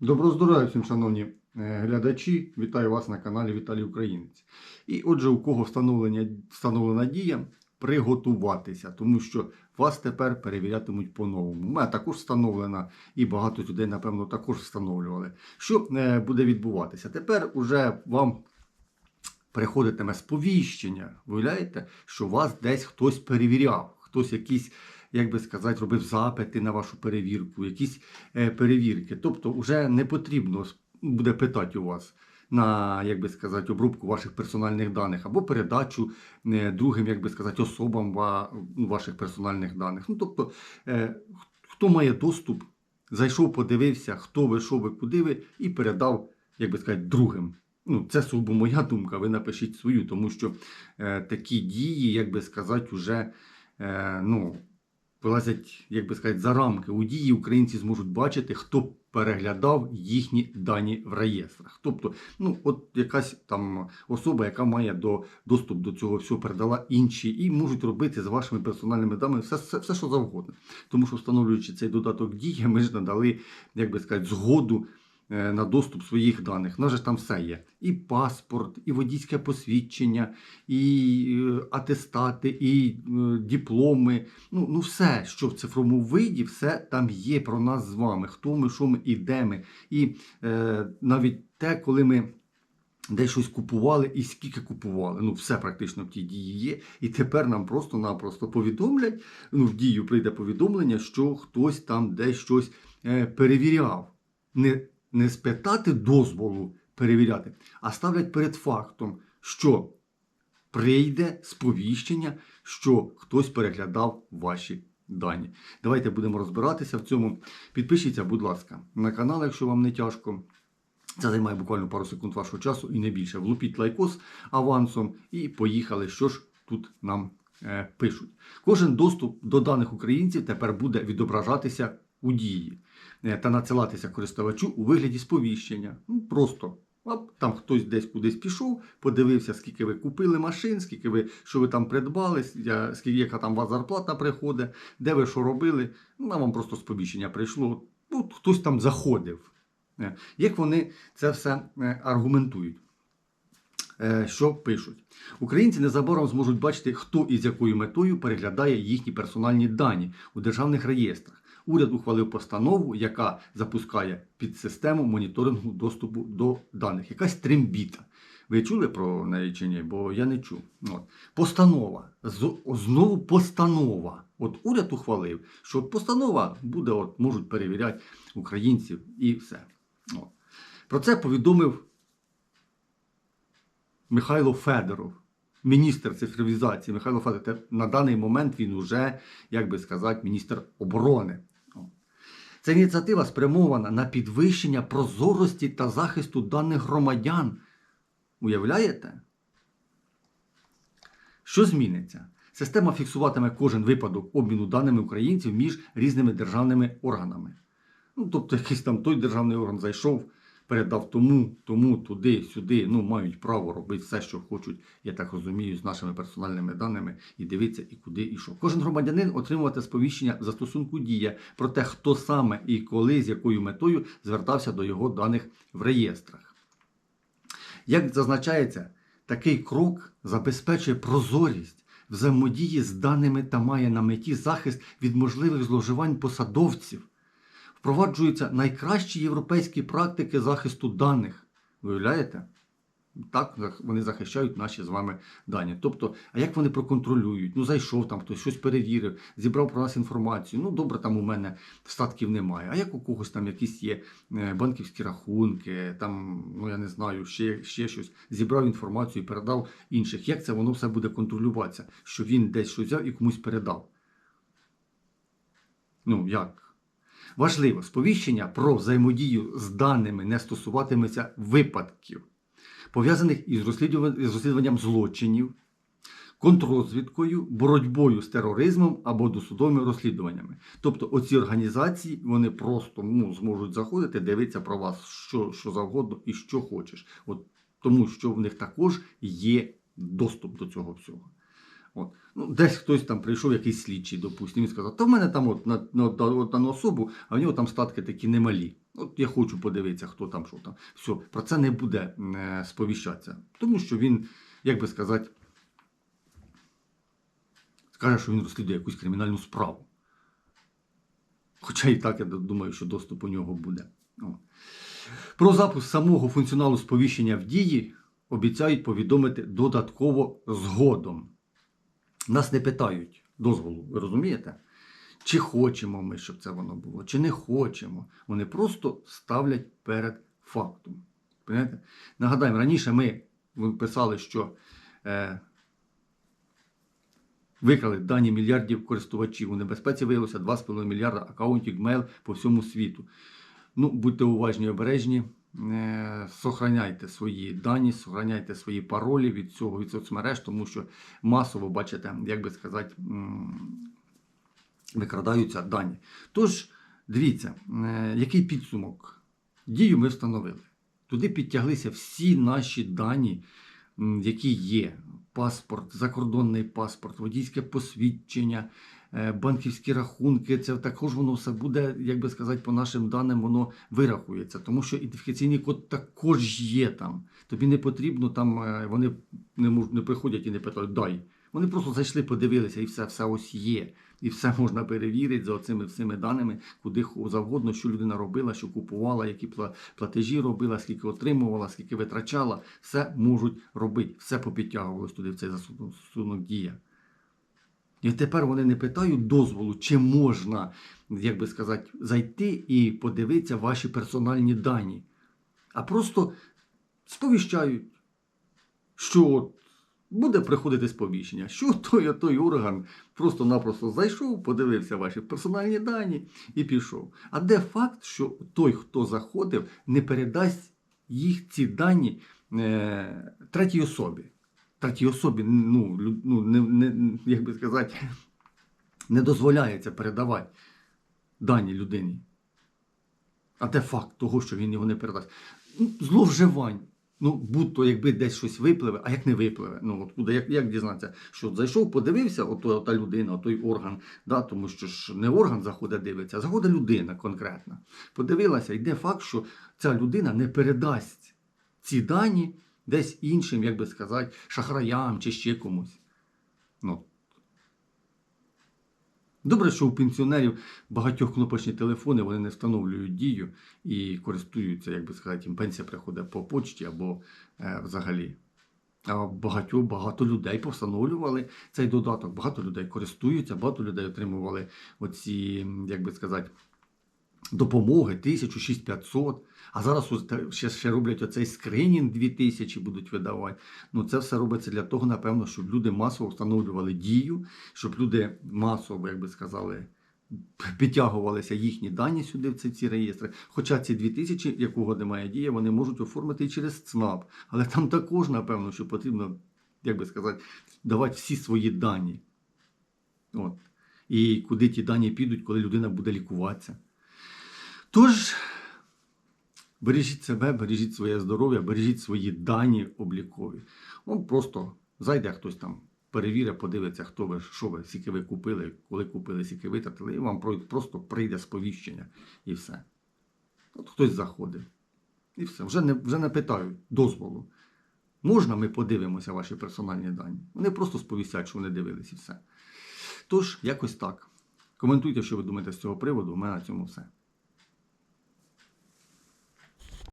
Доброго здоров'я всім, шановні е, глядачі. Вітаю вас на каналі Віталій Українець. І отже, у кого встановлена дія, приготуватися, тому що вас тепер перевірятимуть по-новому. У мене також встановлена, і багато людей, напевно, також встановлювали. Що е, буде відбуватися? Тепер уже вам приходитиме сповіщення. Виявляєте, що вас десь хтось перевіряв, хтось якийсь, як би сказати, робив запити на вашу перевірку, якісь е, перевірки. Тобто, вже не потрібно буде питати у вас на, як би сказати, обробку ваших персональних даних або передачу е, другим, як би сказати, особам ва- ваших персональних даних. Ну, тобто, е, хто має доступ, зайшов, подивився, хто ви, що ви, куди ви, і передав, як би сказати, другим. Ну, це сугубо моя думка, ви напишіть свою, тому що такі дії, як би сказати, вже е, ну, вилазять, як би сказати, за рамки. У дії українці зможуть бачити, хто переглядав їхні дані в реєстрах. Тобто, ну, от якась там особа, яка має до, доступ до цього всього, передала інші, і можуть робити з вашими персональними даними все, все, все що завгодно. Тому що встановлюючи цей додаток дії, ми ж надали, як би сказати, згоду на доступ своїх даних. У нас же там все є. І паспорт, і водійське посвідчення, і е, атестати, і е, дипломи. Ну, ну все, що в цифровому виді, все там є про нас з вами. Хто ми, що ми і де ми. І е, навіть те, коли ми. Десь щось купували і скільки купували. Ну, все практично в тій дії є. І тепер нам просто-напросто повідомлять. Ну, в дію прийде повідомлення, що хтось там десь щось е, перевіряв. Не, не спитати дозволу перевіряти, а ставлять перед фактом, що прийде сповіщення, що хтось переглядав ваші дані. Давайте будемо розбиратися в цьому. Підпишіться, будь ласка, на канал, якщо вам не тяжко. Це займає буквально пару секунд вашого часу і не більше. Влупіть лайкос авансом і поїхали. Що ж тут нам е, пишуть? Кожен доступ до даних українців тепер буде відображатися у дії та надсилатися користувачу у вигляді сповіщення. Ну, просто там хтось десь кудись пішов, подивився, скільки ви купили машин, скільки ви, що ви там придбали, скільки яка там у вас зарплата приходить, де ви що робили. Ну, вам просто сповіщення прийшло. Ну, хтось там заходив. Е, Як вони це все е, аргументують? Е, Що пишуть? Українці незабаром зможуть бачити, хто і з якою метою переглядає їхні персональні дані у державних реєстрах. Уряд ухвалив постанову, яка запускає підсистему моніторингу доступу до даних. Якась трембіта. Ви чули про неї чи ні? Бо я не чув. От. Постанова. Знову постанова. От уряд ухвалив, що постанова буде, от, можуть перевіряти українців і все. От. Про це повідомив Михайло Федоров, міністр цифровізації. Михайло Федоров, на даний момент він уже, як би сказати, міністр оборони. Ця ініціатива спрямована на підвищення прозорості та захисту даних громадян. Уявляєте? Що зміниться? Система фіксуватиме кожен випадок обміну даними українців між різними державними органами. Ну, тобто, якийсь там той державний орган зайшов, передав тому, тому, туди, сюди. Ну, мають право робити все, що хочуть, я так розумію, з нашими персональними даними і дивитися, і куди, і що. Кожен громадянин отримувати сповіщення в застосунку дія про те, хто саме і коли, з якою метою звертався до його даних в реєстрах. Як зазначається, такий крок забезпечує прозорість взаємодії з даними та має на меті захист від можливих зловживань посадовців. Впроваджуються найкращі європейські практики захисту даних. Виявляєте? Так вони захищають наші з вами дані. Тобто, а як вони проконтролюють? Ну, зайшов там хтось, щось перевірив, зібрав про нас інформацію. Ну, добре, там у мене статків немає. А як у когось там якісь є е, банківські рахунки, там, ну я не знаю, ще, ще щось. Зібрав інформацію і передав інших. Як це воно все буде контролюватися? Що він десь щось взяв і комусь передав? Ну, як? Важливо, сповіщення про взаємодію з даними не стосуватиметься випадків, пов'язаних із розслідуванням злочинів, контррозвідкою, боротьбою з тероризмом або досудовими розслідуваннями. Тобто оці організації вони просто ну, зможуть заходити, дивитися про вас що, що завгодно і що хочеш. От, тому що в них також є доступ до цього всього. От. Ну, десь хтось там прийшов, якийсь слідчий, допустимо, і сказав, та в мене там от на, на, на, на особу, а в нього там статки такі немалі. От я хочу подивитися, хто там, що там. Все, про це не буде е, сповіщатися. Тому що він, як би сказати, скаже, що він розслідує якусь кримінальну справу. Хоча і так, я думаю, що доступ у нього буде. О. Про запуск самого функціоналу сповіщення в дії обіцяють повідомити додатково згодом. Нас не питають дозволу, ви розумієте? Чи хочемо ми, щоб це воно було, чи не хочемо. Вони просто ставлять перед фактом. Понимаєте? Нагадаємо, раніше ми писали, що е, викрали дані мільярдів користувачів. У небезпеці виявилося 2,5 мільярда аккаунтів Gmail по всьому світу. Ну, будьте уважні і обережні. Е, Сохраняйте свої дані, сохраняйте свої паролі від цього від соцмереж, тому що масово, бачите, як би сказати, викрадаються дані. Тож, дивіться, е, який підсумок? Дію ми встановили. Туди підтяглися всі наші дані, які є: паспорт, закордонний паспорт, водійське посвідчення, банківські рахунки. Це також воно все буде, як би сказати, по нашим даним, воно вирахується, тому що ідентифікаційний код також є там. Тобі не потрібно там, е, вони не мож- не приходять і не питають, дай. Вони просто зайшли, подивилися, і все, все ось є. І все можна перевірити за цими всіми даними, куди завгодно, що людина робила, що купувала, які пла- платежі робила, скільки отримувала, скільки витрачала. Все можуть робити. Все попідтягувалось туди в цей застосунок дія. І тепер вони не питають дозволу, чи можна, як би сказати, зайти і подивитися ваші персональні дані, а просто сповіщають, що от буде приходити сповіщення, що той, той орган просто-напросто зайшов, подивився ваші персональні дані і пішов. А де факт, що той, хто заходив, не передасть їх ці дані е, третій особі? Третій особі, ну, ну не, не, як би сказати, не дозволяється передавати дані людині. А де факт того, що він його не передасть? Ну, зловживань. Ну, будь-то, якби десь щось випливе, а як не випливе? Ну, от куди, як, як дізнатися, що от зайшов, подивився, ото та людина, той орган, да, тому що ж не орган заходить дивиться, а заходить людина конкретна. Подивилася, йде факт, що ця людина не передасть ці дані десь іншим, як би сказати, шахраям чи ще комусь. Ну, Добре, що у пенсіонерів багатьох кнопочні телефони вони не встановлюють дію і користуються, як би сказати, їм пенсія приходить по почті або е, взагалі. А багато, багато людей повстановлювали цей додаток, багато людей користуються, багато людей отримували оці, як би сказати, допомоги 1600. А зараз ще, ще роблять оцей скринінг 2000 будуть видавати. Ну це все робиться для того, напевно, щоб люди масово встановлювали дію, щоб люди масово, як би сказали, підтягувалися їхні дані сюди в ці, ці реєстри. Хоча ці 2000, якого немає дія, вони можуть оформити і через ЦНАП. Але там також, напевно, що потрібно, як би сказати, давати всі свої дані. От. І куди ті дані підуть, коли людина буде лікуватися. Тож, бережіть себе, бережіть своє здоров'я, бережіть свої дані облікові. Ну, просто зайде хтось там, перевірить, подивиться, хто ви, що ви, скільки ви купили, коли купили, скільки витратили, і вам просто прийде сповіщення і все. От хтось заходить. І все. Вже не, вже не питають дозволу. Можна ми подивимося ваші персональні дані? Вони просто сповістять, що вони дивились і все. Тож, якось так. Коментуйте, що ви думаєте з цього приводу. У мене на цьому все.